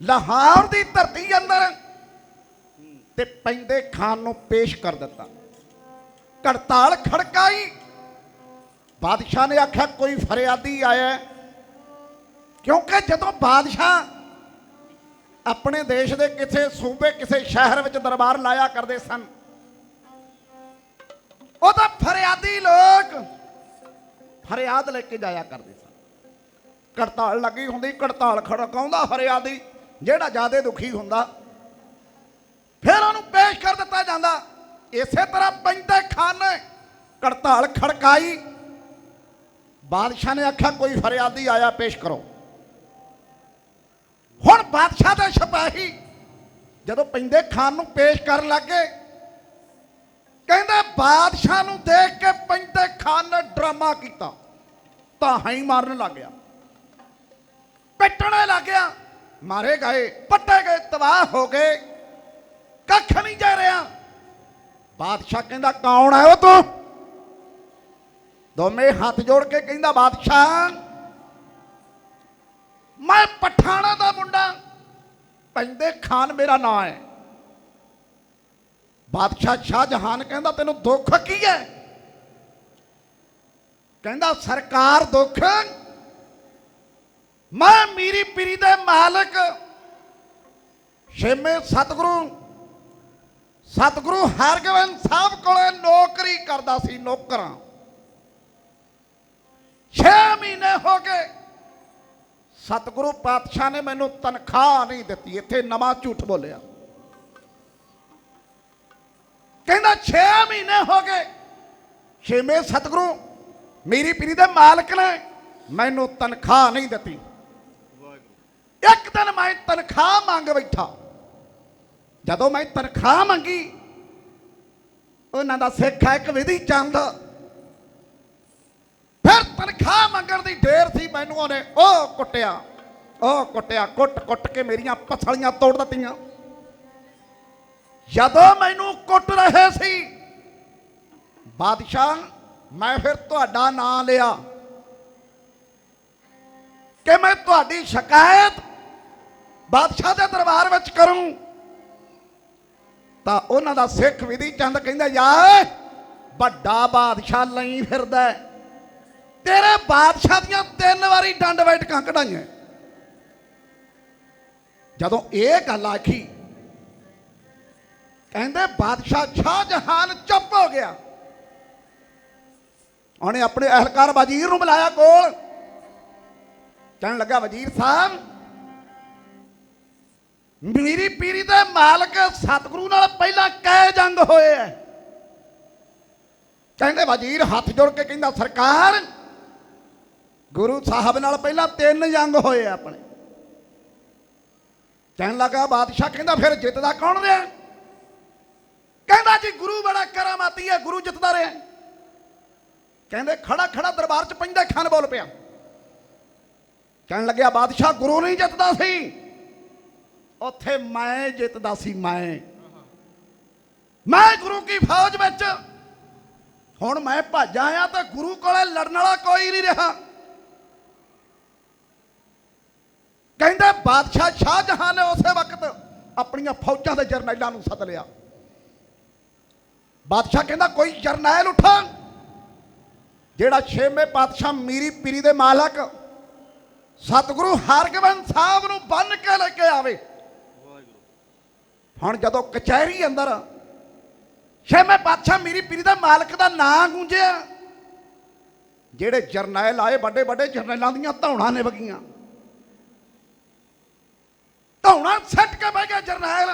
ਲਾਹੌਰ ਦੀ ਧਰਤੀ ਅੰਦਰ ਤੇ ਪੈਂਦੇ ਖਾਨ ਨੂੰ ਪੇਸ਼ ਕਰ ਦਿੱਤਾ। ਕੜਤਾਲ ਖੜਕਾਈ। ਬਾਦਸ਼ਾਹ ਨੇ ਆਖਿਆ, ਕੋਈ ਫਰਿਆਦੀ ਆਇਆ ਕਿਉਂਕਿ ਜਦੋਂ ਬਾਦਸ਼ਾਹ ਆਪਣੇ ਦੇਸ਼ ਦੇ ਕਿਸੇ ਸੂਬੇ, ਕਿਸੇ ਸ਼ਹਿਰ ਵਿੱਚ ਦਰਬਾਰ ਲਾਇਆ ਕਰਦੇ ਸਨ ਉਹ ਤਾਂ ਫਰਿਆਦੀ ਲੋਕ ਫਰਿਆਦ ਲੈ ਕੇ ਜਾਇਆ ਕਰਦੇ ਸਨ। ਕੜਤਾਲ ਲੱਗੀ ਹੁੰਦੀ ਕੜਤਾਲ ਖੜਕਾਉਂਦਾ ਫਰਿਆਦੀ। ਜਿਹੜਾ ਜ਼ਿਆਦਾ ਦੁਖੀ ਹੁੰਦਾ, ਫਿਰ ਉਹਨੂੰ ਪੇਸ਼ ਕਰ ਦਿੱਤਾ ਜਾਂਦਾ। ਇਸੇ ਤਰ੍ਹਾਂ ਪੈਂਦੇ ਖਾਨ ਨੇ ਕੜਤਾਲ ਖੜਕਾਈ। ਬਾਦਸ਼ਾਹ ਨੇ ਆਖਿਆ, ਕੋਈ ਫਰਿਆਦੀ ਆਇਆ, ਪੇਸ਼ ਕਰੋ। ਹੁਣ ਬਾਦਸ਼ਾਹ ਦੇ ਸਿਪਾਹੀ ਜਦੋਂ ਪੈਂਦੇ ਖਾਨ ਨੂੰ ਪੇਸ਼ ਕਰਨ ਲੱਗੇ, ਕਹਿੰਦੇ, ਬਾਦਸ਼ਾਹ ਨੂੰ ਦੇਖ ਕੇ ਪੈਂਦੇ ਖਾਨ ਨੇ ਡਰਾਮਾ ਕੀਤਾ। ਤਾਂ ਹੀ ਮਾਰਨ ਲੱਗ ਗਿਆ। ਪਿੱਟਣੇ ਲੱਗ ਗਿਆ। ਮਾਰੇ ਗਏ, ਪੱਟੇ ਗਏ, ਤਬਾਹ ਹੋ ਗਏ। ਕੱਖ ਨਹੀਂ ਜਾ ਰਿਹਾ। ਬਾਦਸ਼ਾਹ ਕਹਿੰਦਾ, ਕੌਣ ਹੈ ਉਹ ਤੂੰ? ਦੋਵੇਂ ਹੱਥ ਜੋੜ ਕੇ ਕਹਿੰਦਾ, ਬਾਦਸ਼ਾਹ, ਮੈਂ ਪਠਾਣਾ ਦਾ ਮੁੰਡਾ। ਪੈਂਦੇ ਖਾਨ ਮੇਰਾ ਨਾਂ ਹੈ। ਬਾਦਸ਼ਾਹ ਸ਼ਾਹ ਜਹਾਨ ਕਹਿੰਦਾ, ਤੈਨੂੰ ਦੁੱਖ ਕੀ ਹੈ? ਕਹਿੰਦਾ, ਸਰਕਾਰ ਦੁੱਖ ਮੈਂ ਮੀਰੀ ਪੀਰੀ ਦੇ ਮਾਲਕ ਛੇਵੇਂ ਸਤਿਗੁਰੂ ਸਤਿਗੁਰੂ ਹਰਗੋਬਿੰਦ ਸਾਹਿਬ ਕੋਲੇ ਨੌਕਰੀ ਕਰਦਾ ਸੀ, ਨੌਕਰਾਂ। 6 ਮਹੀਨੇ ਹੋ ਗਏ। ਸਤਿਗੁਰੂ ਪਾਤਸ਼ਾਹ ਨੇ ਮੈਨੂੰ ਤਨਖਾਹ ਨਹੀਂ ਦਿੱਤੀ, ਇੱਥੇ ਨਵਾਂ ਝੂਠ ਬੋਲਿਆ। ਕਹਿੰਦਾ 6 ਮਹੀਨੇ ਹੋ ਗਏ। ਛੇਵੇਂ ਸਤਿਗੁਰੂ ਮੇਰੀ ਪੀਰੀ ਦੇ ਮਾਲਕ ਨੇ ਮੈਨੂੰ ਤਨਖਾਹ ਨਹੀਂ ਦਿੱਤੀ। ਇੱਕ ਦਿਨ ਮੈਂ ਤਨਖਾਹ ਮੰਗ ਬੈਠਾ। ਜਦੋਂ ਮੈਂ ਤਨਖਾਹ ਮੰਗੀ, ਉਹਨਾਂ ਦਾ ਸਿੱਖ ਹੈ ਇੱਕ ਵਿਧੀ ਚੰਦ। ਫਿਰ ਤਨਖਾਹ ਮੰਗਣ ਦੀ ਢੇਰ ਸੀ, ਮੈਨੂੰ ਉਹਨੇ ਉਹ ਕੁੱਟਿਆ ਉਹ ਕੁੱਟਿਆ, ਕੁੱਟ ਕੁੱਟ ਕੇ ਮੇਰੀਆਂ ਪਸਲੀਆਂ ਤੋੜ ਦਿੱਤੀਆਂ। ਜਦੋਂ ਮੈਨੂੰ ਕੁੱਟ ਰਹੇ ਸੀ, ਬਾਦਸ਼ਾਹ, ਮੈਂ ਫਿਰ ਤੁਹਾਡਾ ਨਾਂ ਲਿਆ। ਕਿ ਮੈਂ ਤੁਹਾਡੀ ਸ਼ਿਕਾਇਤ ਬਾਦਸ਼ਾਹ ਦੇ ਦਰਬਾਰ ਵਿੱਚ ਕਰੂੰ। ਤਾਂ ਉਹਨਾਂ ਦਾ ਸਿੱਖ ਵਿਧੀ ਚੰਦ ਕਹਿੰਦਾ ਯਾਰ ਵੱਡਾ ਬਾਦਸ਼ਾਹ ਲਈ ਫਿਰਦਾ ਤੇਰੇ ਬਾਦਸ਼ਾਹ ਦੀਆਂ ਤਿੰਨ ਵਾਰੀ ਡੰਡ ਬੈਠਕਾਂ ਕਢਾਈਆਂ ਜਦੋਂ ਇਹ ਗੱਲ ਆਖੀ, ਕਹਿੰਦੇ, ਬਾਦਸ਼ਾਹ ਸ਼ਾਹ ਜਹਾਨ ਚੁੱਪ ਹੋ ਗਿਆ। ਉਹਨੇ ਆਪਣੇ ਅਹਲਕਾਰ ਵਜ਼ੀਰ ਨੂੰ ਬੁਲਾਇਆ ਕੋਲ। ਕਹਿਣ ਲੱਗਾ, ਵਜ਼ੀਰ ਸਾਹਿਬ ਮੀਰੀ ਪੀਰੀ ਦੇ ਮਾਲਕ ਸਤਿਗੁਰੂ ਨਾਲ ਪਹਿਲਾਂ ਕੈ ਜੰਗ ਹੋਏ ਐ। ਕਹਿੰਦੇ ਵਜ਼ੀਰ ਹੱਥ ਜੋੜ ਕੇ ਕਹਿੰਦਾ, ਸਰਕਾਰ, ਗੁਰੂ ਸਾਹਿਬ ਨਾਲ ਪਹਿਲਾਂ ਤਿੰਨ ਜੰਗ ਹੋਏ ਆਪਣੇ। ਕਹਿਣ ਲੱਗਾ ਬਾਦਸ਼ਾਹ, ਕਹਿੰਦਾ, ਫਿਰ ਜਿੱਤਦਾ ਕੌਣ ਰਿਹਾ? ਕਹਿੰਦਾ, ਜੀ ਗੁਰੂ ਬੜਾ ਕਰਾਮਾਤੀ ਹੈ ਗੁਰੂ ਜਿੱਤਦਾ ਰਿਹਾ। ਕਹਿੰਦੇ, ਖੜਾ ਖੜਾ ਦਰਬਾਰ 'ਚ ਪੈਂਦਾ ਖਾਨ ਬੋਲ ਪਿਆ। ਕਹਿਣ ਲੱਗਿਆ, ਬਾਦਸ਼ਾਹ ਗੁਰੂ ਨਹੀਂ ਜਿੱਤਦਾ ਸੀ। ਉੱਥੇ ਮੈਂ ਜਿੱਤਦਾ ਸੀ ਮੈਂ। ਮੈਂ ਗੁਰੂ ਕੀ ਫੌਜ ਵਿੱਚ। ਹੁਣ ਮੈਂ ਭੱਜ ਆਇਆ ਤਾਂ ਗੁਰੂ ਕੋਲੇ ਲੜਨ ਵਾਲਾ ਕੋਈ ਨਹੀਂ ਰਿਹਾ। ਕਹਿੰਦੇ ਬਾਦਸ਼ਾਹ ਸ਼ਾਹਜਹਾਨ ਨੇ ਉਸੇ ਵਕਤ ਆਪਣੀਆਂ ਫੌਜਾਂ ਦੇ ਜਰਨੈਲਾਂ ਨੂੰ ਸੱਦ ਲਿਆ। ਬਾਦਸ਼ਾਹ ਕਹਿੰਦਾ, ਕੋਈ ਜਰਨੈਲ ਉਠਾ, ਜਿਹੜਾ ਛੇਵੇਂ ਪਾਤਸ਼ਾਹ ਮੀਰੀ ਪੀਰੀ ਦੇ ਮਾਲਕ ਸਤਿਗੁਰੂ ਹਰਗੋਬਿੰਦ ਸਾਹਿਬ ਨੂੰ ਬੰਨ ਕੇ ਲੈ ਕੇ ਆਵੇ। ਹੁਣ ਜਦੋਂ ਕਚਹਿਰੀ ਅੰਦਰ ਛੇਵੇਂ ਪਾਤਸ਼ਾਹ ਮੀਰੀ ਪੀਰੀ ਦੇ ਮਾਲਕ ਦਾ ਨਾਂ ਗੂੰਜਿਆ, ਜਿਹੜੇ ਜਰਨੈਲ ਆਏ ਵੱਡੇ ਵੱਡੇ ਜਰਨੈਲਾਂ ਦੀਆਂ ਧੌਣਾਂ ਨੇ ਵਗੀਆਂ ਧੌਣਾ ਸੱਟ ਕੇ ਬਹਿ ਗਿਆ ਜਰਨੈਲ।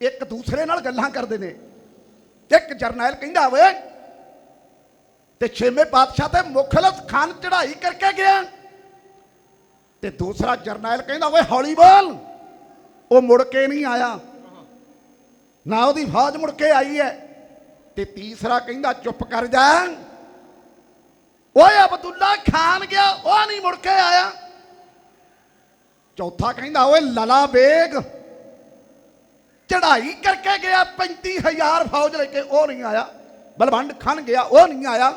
ਇੱਕ ਦੂਸਰੇ ਨਾਲ ਗੱਲਾਂ ਕਰਦੇ ਨੇ। ਇੱਕ ਜਰਨੈਲ ਕਹਿੰਦਾ, ਓਏ, ਤੇ ਛੇਵੇਂ ਪਾਤਸ਼ਾਹ ਤੇ ਮੁਖਲਸ ਖਾਨ ਚੜ੍ਹਾਈ ਕਰਕੇ ਗਿਆ। ਤੇ ਦੂਸਰਾ ਜਰਨੈਲ ਕਹਿੰਦਾ, ਓਏ, ਹੌਲੀ ਬੋਲ। ਉਹ ਮੁੜ ਕੇ ਨਹੀਂ ਆਇਆ। ਨਾ ਉਹਦੀ ਫੌਜ ਮੁੜ ਕੇ ਆਈ ਹੈ। ਤੇ ਤੀਸਰਾ ਕਹਿੰਦਾ, ਚੁੱਪ ਕਰ ਜਾ। ਓਏ ਅਬਦੁੱਲਾ ਖਾਨ ਗਿਆ, ਉਹ ਨਹੀਂ ਮੁੜ ਕੇ ਆਇਆ। ਚੌਥਾ ਕਹਿੰਦਾ, ਓਏ ਲਲਾ ਬੇਗ, ਚੜ੍ਹਾਈ ਕਰਕੇ ਗਿਆ 35000 ਫੌਜ ਲੈ ਕੇ ਉਹ ਨਹੀਂ ਆਇਆ। ਬਲਵੰਡ ਖਾਨ ਗਿਆ, ਉਹ ਨਹੀਂ ਆਇਆ।